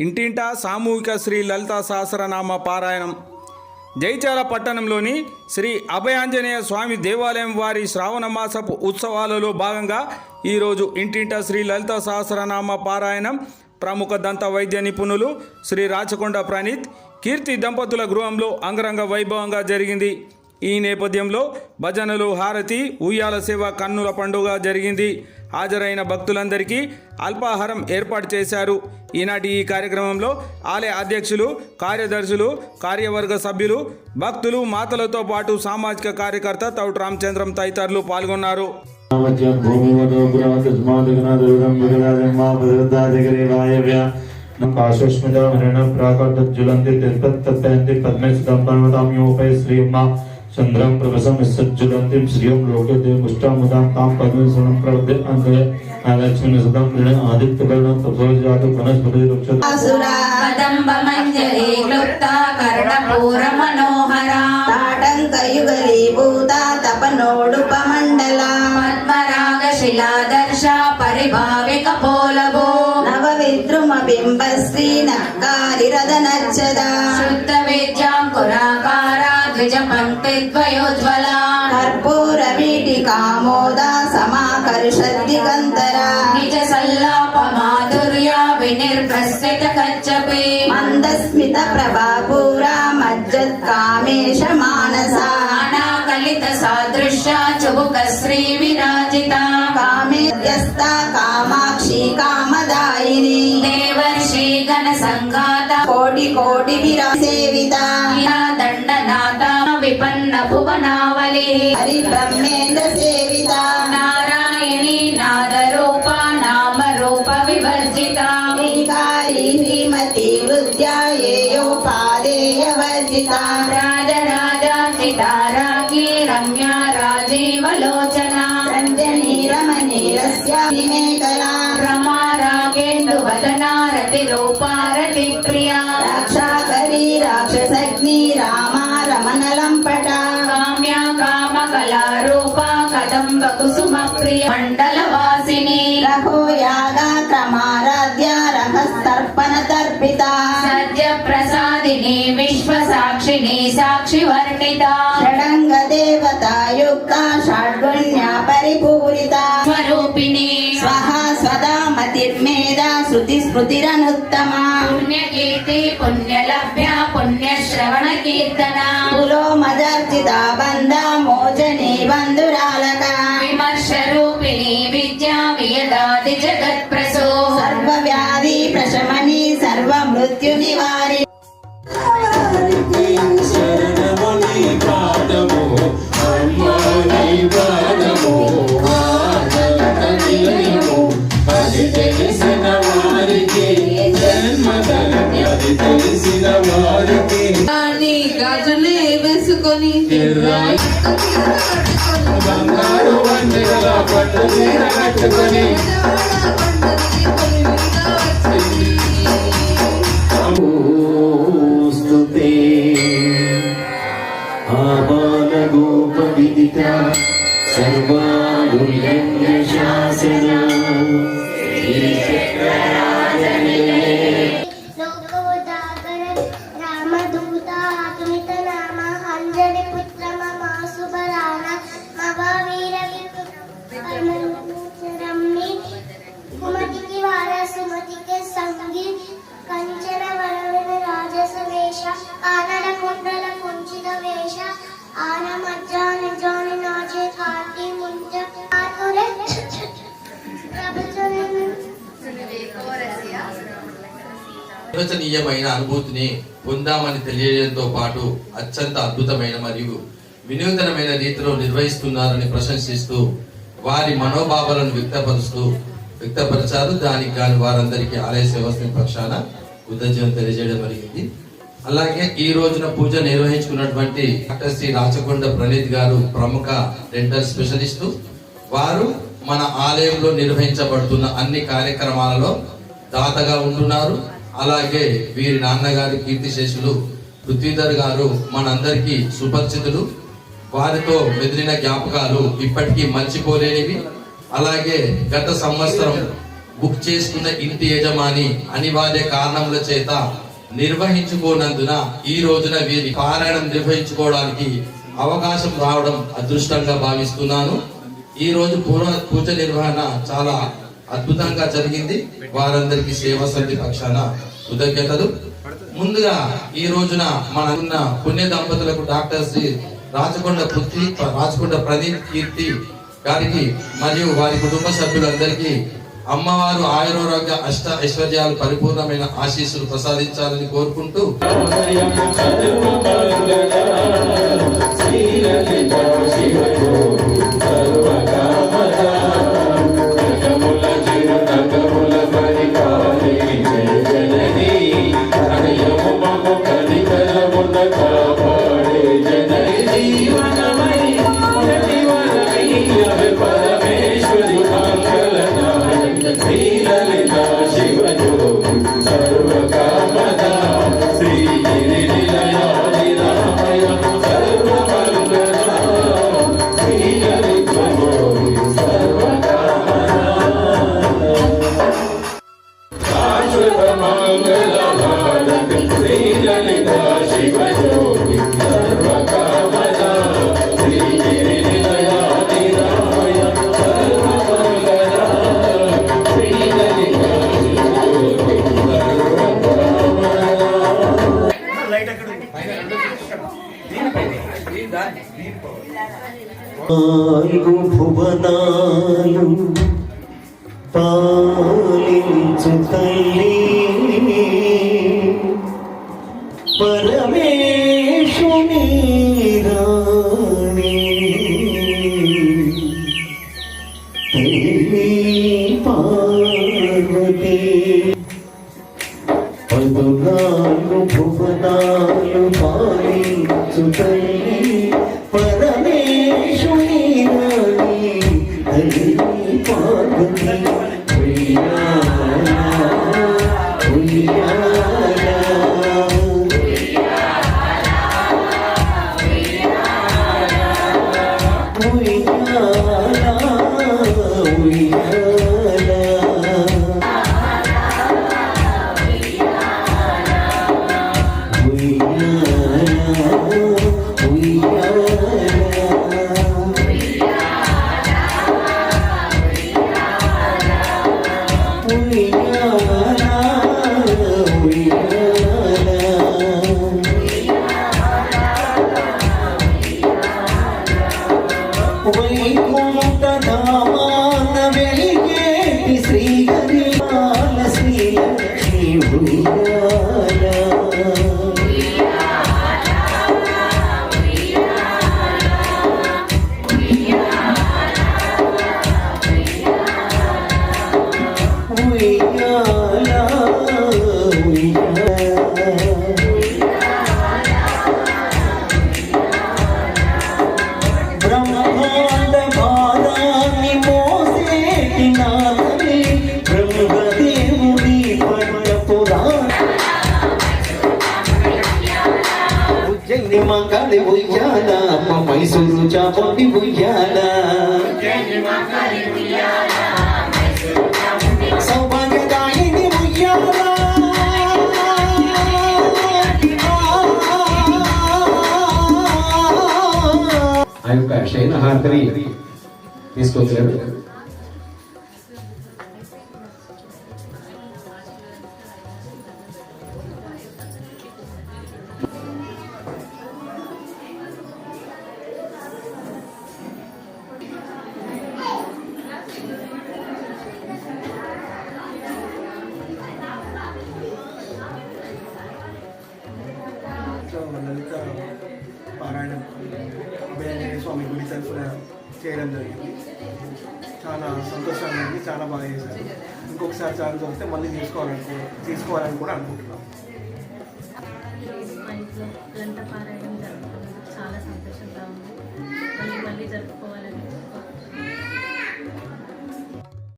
ఇంటింటా సామూహిక శ్రీ లలిత సహస్రనామ పారాయణం. జైచాల పట్టణంలోని శ్రీ అభయాంజనేయ స్వామి దేవాలయం వారి శ్రావణ మాసపు ఉత్సవాలలో భాగంగా ఈరోజు ఇంటింటా శ్రీ లలిత సహస్రనామ పారాయణం. ప్రముఖ దంత వైద్య నిపుణులు శ్రీ రాచకొండ ప్రణీత్ కీర్తి దంపతుల గృహంలో అంగరంగ వైభవంగా జరిగింది. ఈ నేపథ్యంలో భజనలు హారతి ఉయ్యాల సేవ కన్నుల పండుగ జరిగింది. హాజరైన భక్తులందరికీ అల్పాహారం ఏర్పాటు చేశారు. ఈనాటి ఈ కార్యక్రమంలో ఆలయ అధ్యక్షులు కార్యదర్శులు కార్యవర్గ సభ్యులు భక్తులు మాతలతో పాటు సామాజిక కార్యకర్త తౌట్ రామచంద్రం తదితరులు పాల్గొన్నారు. మధ్యం చంద్రం ప్రభసం విసజ్జులంతి శ్రియం లోకే దే ముష్టాముదాం తాం పద్మసునం ప్రవద్య అంతే లక్ష్మీ సుతం దిన ఆదిత్యకరణం తపోజాత వనస్పతి వృక్ష కదంబమంజరి క్లుప్త కర్ణపూర మనోహరా తాటంకయుగలీభూత తపనోడుపమండల పద్మరాగ శిలాదర్శ పరిభావిక పోలభో నవ విద్రుమ బింబశ్రీ నక్కారిరదనచ్చద శుద్ధ విద్యాంకురాకార ద్విజ పంక్తి ద్వయోజ్వల కర్పూర వీటికామోద సమాకర్షద్దిగంతర నిజ సల్లాప మాధుర్య వినిర్భస్విత కచ్చపి మందస్మిత ప్రభాపూర మజ్జత్ కామేశ మానస కలిత సాదృశ్య చుబుక శ్రీ విరాజిత కామేద్యస్త కామాక్షి కామదాయిని దేవర్షి గణ సంఘాత కోటి కోటి విరాసేవిత దండనాథ విపన్న భువనావలి హరి బ్రహ్మేంద్ర సేవిత. నారాయణి నాదరూప నామ రూప వివర్జిత. శ్రీకారి శ్రీమతి వృద్ధ్యాయేయో పాదేయ వర్జిత. రాజరాజాచితారాజ్ఞి రమ్య రాజీవలోచన రంజనీ రమణీరస్య మేఖలా రమా రాగేందు వదనా రతి ప్రియ మండల వాసిని రఘో యాగ క్రమారాధ్య రహస్తర్పణ తర్పిత సత్య ప్రసాదిని విశ్వ సాక్షిని సాక్షి వర్ణిత శృతి స్మృతిరనుత్తమా. పుణ్య కీర్తి పుణ్య లభ్య పుణ్య శ్రవణ కీర్తన. కులో మదర్జిత బంధ మోచని బంధురాలక విమర్శ రూపిణి విద్యా వియదాది జగత్ ప్రసో సర్వ వ్యాధి ప్రశమని సర్వ మృత్యు నివారి వేసుకొని బంగారు వందెల పట్టు చీర కట్టుకొని స్తుతే ఆబాలగోపవిదిత సర్వాంగుల్యంగ శాసన నిర్వచనీయమైన అనుభూతిని పొందామని తెలియడంతో పాటు అత్యంత అద్భుతమైన మరియు వినూతనమైన రీతిలో నిర్వహిస్తున్నారని ప్రశంసిస్తూ వారి మనోభావాలను వ్యక్తపరుస్తూ వ్యక్తపరిచారు. దానికి గాని వారందరికీ ఆలయ సేవస్థ పక్షాన కృతజ్ఞతలు తెలియజేయడం జరిగింది. అలాగే ఈ రోజున పూజ నిర్వహించుకున్నటువంటి డాక్టర్ శ్రీ రాచకొండ ప్రణీత్ గారు ప్రముఖ డెంటల్ స్పెషలిస్టు. వారు మన ఆలయంలో నిర్వహించబడుతున్న అన్ని కార్యక్రమాలలో దాతగా ఉంటున్నారు. అలాగే వీరి నాన్నగారి కీర్తిశేషులు పృథ్వీధర్ గారు మనందరికీ సుపరిచితులు. వారితో మెదిలిన జ్ఞాపకాలు ఇప్పటికీ మర్చిపోలేనివి. అలాగే గత సంవత్సరం బుక్ చేసుకున్న ఇంటి యజమాని అనివార్య కారణముల చేత నిర్వహించుకోనందున ఈ రోజున వీరి పారాయణం నిర్వహించుకోవడానికి అవకాశం రావడం అదృష్టంగా భావిస్తున్నాను. ఈ రోజు పూర్వ పూజ నిర్వహణ చాలా అద్భుతంగా జరిగింది. వారందరికీ సేవ సమితి పక్షాన కృతజ్ఞతలు. ముందుగా ఈ రోజున మన ఉన్న పుణ్య దంపతులకు డాక్టర్ శ్రీ రాచకొండ పృథ్వీ రాచకొండ ప్రదీప్ కీర్తి గారికి మరియు వారి కుటుంబ సభ్యులందరికీ అమ్మవారు ఆయురారోగ్య అష్ట ఐశ్వర్యాలు పరిపూర్ణమైన ఆశీస్సులు ప్రసాదించాలని కోరుకుంటూ శ్రీ നിന്നും പാലിച്ചു തള്ളി പരമേശ്വരീരാണി പാർവതേ వైకుంఠధామాన వెలిగేటి శ్రీహరి బాల శ్రీలక్ష్మీ ఉయ్యాల. ఉయ్యాల, మంగళి ఉయ్యాల మైసూరు చాపండి ఉయ్యాల. సౌభాగ్యదాయిని ఉయ్యాల. ఆ యొక్క శయన హారతిని తీసుకొచ్చారు. జరిగింది చాలా సంతోషంగా ఉంది చాలా బాగా చేశారు. ఇంకొకసారి ఛాన్స్ వస్తే మళ్ళీ తీసుకోవాలనుకో తీసుకోవాలని కూడా అనుకుంటున్నాం.